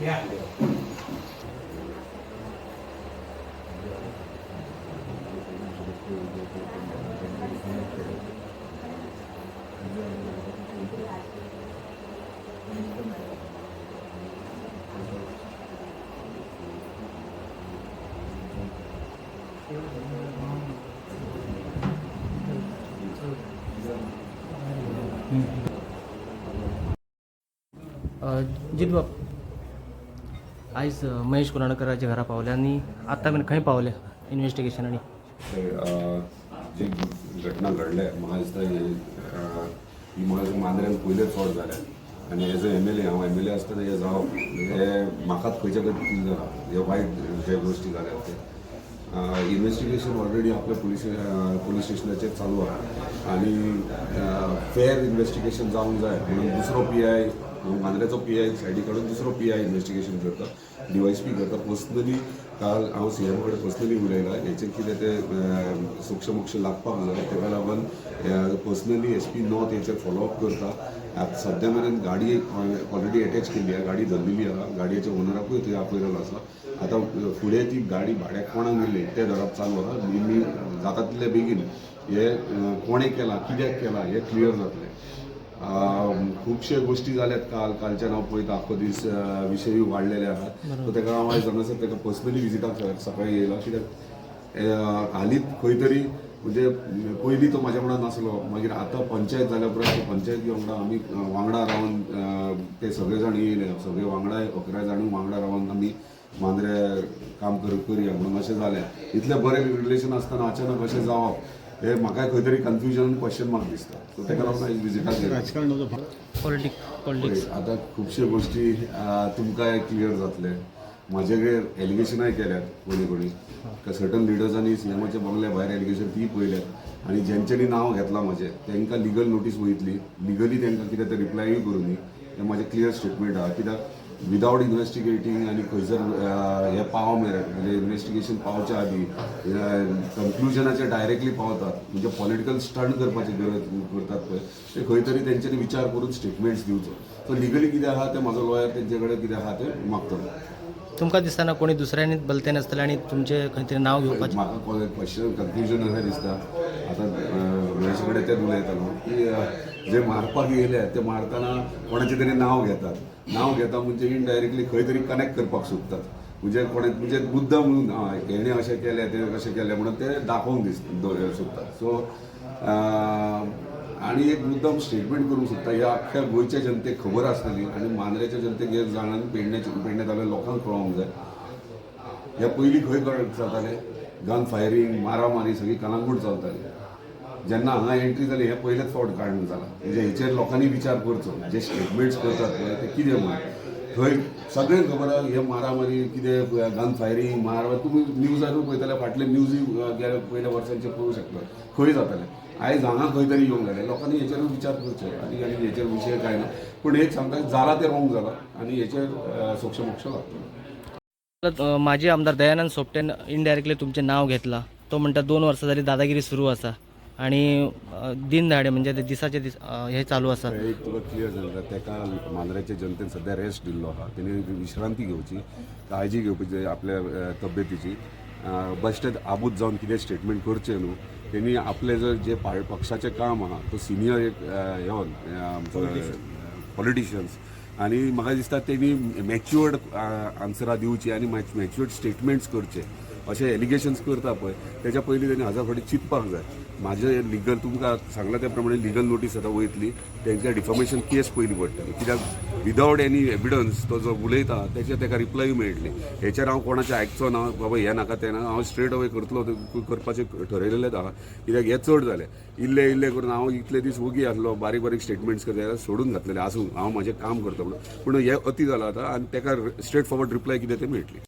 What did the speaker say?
Yeah. Uh, dinh vật आयज महेश कुलाणकराच्या घरा पावले आनी आतां मेरेन खंय पावले इन्व्हेस्टिगेशन आनी जी घटना घडल्या म्हाका दिसता ही म्हाका मांद्र्यान पयलेच फावट जाल्या आनी as a M L A हांव एम एल ए आसता हे जावं हे म्हाकाच खंयच्या पद्धतीन फील जाला हे वायट जे गोश्टी जाल्यात ते इन्व्हेस्टिगेशन ऑलरेडी आपल्या पुलीस पोलीस स्टेशनाचेर चालू आहा. आनी फेअर इन्व्हेस्टिगेशन जावंक जाय. म्हणून दुसरो पी आय मांद्र्याचो पी आय सायडी काडून दुसरो पी आय इन्व्हेस्टिगेशन करता डीवायसपी करता पर्सनली काल हांव सी एम कडेन पर्सनली उलयला हेचेर कितें ते सूक्ष मोक्ष लागपाक जाय तेका लागून पर्सनली एस पी नॉर्थ हेचेर फॉलोअप करता आतां सद्या मेरेन गाडी ऑलरेडी अटॅच केल्ली आहा. गाडी धरलेली आहा. गाडयेच्या ओनराकूय थंय आपयलेलो आसा आतां फुडें ती गाडी भाड्याक कोणाक दिली तें धरप चालू आहा. मी जाता तितले बेगीन हे कोणें केलां कित्याक केलां हें क्लियर जातलें खुबशे गोश्टी जाल्यात काल. कालच्यान हांव पळयता आख्खो दीस अं, विशयूय वाडलेले आहात. सो ताका हांव आयज हांगासर ताका पर्सनली विजिटाक सकाळी येयला कित्याक हालींच खंय तरी म्हणजे पयलीं तो म्हाज्या वांगडा नासलो मागीर आतां पंचायत जाल्या उपरांत पंचायती वांगडा आमी वांगडा रावन ते सगळे जाण येयले सगळे वांगडा अकरा जाण वांगडा रावन आमी मांद्रे काम कर करुया. म्हणून अशें जालें इतलें बरें रिलेशन आसतना अचानक अशें जावप हे म्हाका खंय तरी कन्फ्युजन क्वेश्चन मार्क दिसता सो ताका लागून आयज विजिटाक पॉलिटिक्स आतां खुबश्यो गोश्टी अं, तुमकांय क्लियर जातले. म्हाजेर एलिगेशनाय केल्यात कोणी कोणी. सर्टन लिडर्सांनी सीएमाच्या बंगल्या भायर एलिगेशन ती पळयल्यात आनी जेंच्यांनी नांव घेतलां म्हाजें तांकां लिगल नोटीस वयतली लिगली तांकां कितें ते रिप्लायूय करूनी हें म्हाजें क्लियर स्टेटमेंट आहा. कित्याक? विदावट इन्व्हेस्टिगेटींग आनी खंयसर हे पाव मेरेन म्हणजे इन्व्हेस्टिगेशन पावच्या आदी कन्क्लुजनाचे डायरेक्टली पावतात. म्हणजे पॉलिटिकल स्टंट करपाची गरज करतात पळय ते खंय तरी तेंच्यांनी विचार करून स्टेटमेंट्स दिवचो सो लिगली कितें आहा तें? म्हाजो लॉयर तेंचे कडेन कितें आहा तें? मागतलो तुमकां दिसतना कोणी दुसऱ्यांनी बलते नासतलें आनी तुमचें खंय तरी नांव घेवपाचें म्हाका क्वेश्चन कन्फ्युजन अशें दिसता. आतां महेश कडेन तेच उलयतालो की जे मारपाक येयले ते मारतना कोणाचें तरी नांव घेतात. नांव घेता म्हणजे इनडायरेक्टली खंय तरी कनेक्ट करपाक सोदतात म्हणजे कोणे म्हणजे मुद्दम म्हणून हेणे अशें केलें तें कशें केलें म्हणून ते दाखोवंक दिस सोदतात सो आनी एक मुद्दम स्टेटमेंट करूंक सोदता ह्या अख्ख्या गोंयच्या जनतेक खबर आसतली आनी मांद्रेच्या जनतेक हे जाणांनी पेडण्या पेडण्यात लोकांक कळोवंक जाय. ह्या पयलीं खंय जातालें जाताले गन फायरींग मारामारी सगळी कलांगूट चलताली. जेन्ना हांगा एंट्री जाली हे पयलेच फावट काडून जाला म्हणजे हेचेर लोकांनी विचार करचो जे स्टेटमेंट्स करतात पळय ते कितें म्हणून थंय सगळें खबर आहा हे मारामारी कितें गन फायरींग मार तुमी न्यूजारूय पळयताले फाटले न्यूजूय गेल्या पयल्या वर्सांचे पळोवंक शकतात. खंय जातालें आयज हांगा खंय तरी येवंक जालें लोकांनी हेचेर विचार करचो आनी आनी हेचेर विशय कांय ना. पूण एक सांगता जाला ते रॉंग जाला आनी हेचेर सोक्ष मोक्ष लागतलो माजी आमदार दयानंद सोपटेन इनडायरेक्टली तुमचें नाव घेतलां. तो म्हणटा दोन वर्सां जाली दादागिरी सुरू आसा आणि दिन दाडे म्हणजे ते दिसाचे दीस हे चालू आसा एक तुका क्लियर जाता तेका मांद्र्याच्या जनतेन सध्या रेस्ट दिल्लो आहा तेणी विश्रांती घेवची काळजी घेवपाची आपल्या अ, तब्येतीची. बेश्टेच आबूज जावन कितें स्टेटमेंट करचें न्हू तेणी आपले जर जे पा- पक्षाचें काम आहा तो सिनियर एक आमचो पॉलिटिशियन्स आनी म्हाका दिसता तेणी मॅच्युअर्ड आन्सरां दिवची आनी मॅच्युअर्ड स्टेटमेंट्स करचे. अशें एलिगेशन्स करता पळय तेच्या पयलीं तेणी हाजा फाटीं चिंतपाक जाय. म्हाजे लिगल तुमकां सांगला त्या प्रमाणे लिगल नोटीस आतां वयतली तेंच्या डिफॉर्मेशन केस पयली पडटली कित्याक विदावट एनी एविडन्स तो जो उलयता तेचे ताका रिप्लाय मेळटली हेचेर हांव कोणाचें आयकचो ना बाबा हें नाका तें ना हांव स्ट्रेट अवे करतलो ते करपाचें ठरयलेलेंच आहा कित्याक हें चड जालें इल्ले इल्ले करून हांव इतले दीस वगी आसलो बारीक बारीक स्टेटमेंट्स करता सोडून घातलेले. आसूं हांव म्हाजें काम करता म्हणून. पूण हें अती जालां आतां आनी ताका स्ट्रेट फॉरवर्ड रिप्लाय कितें तें मेळटली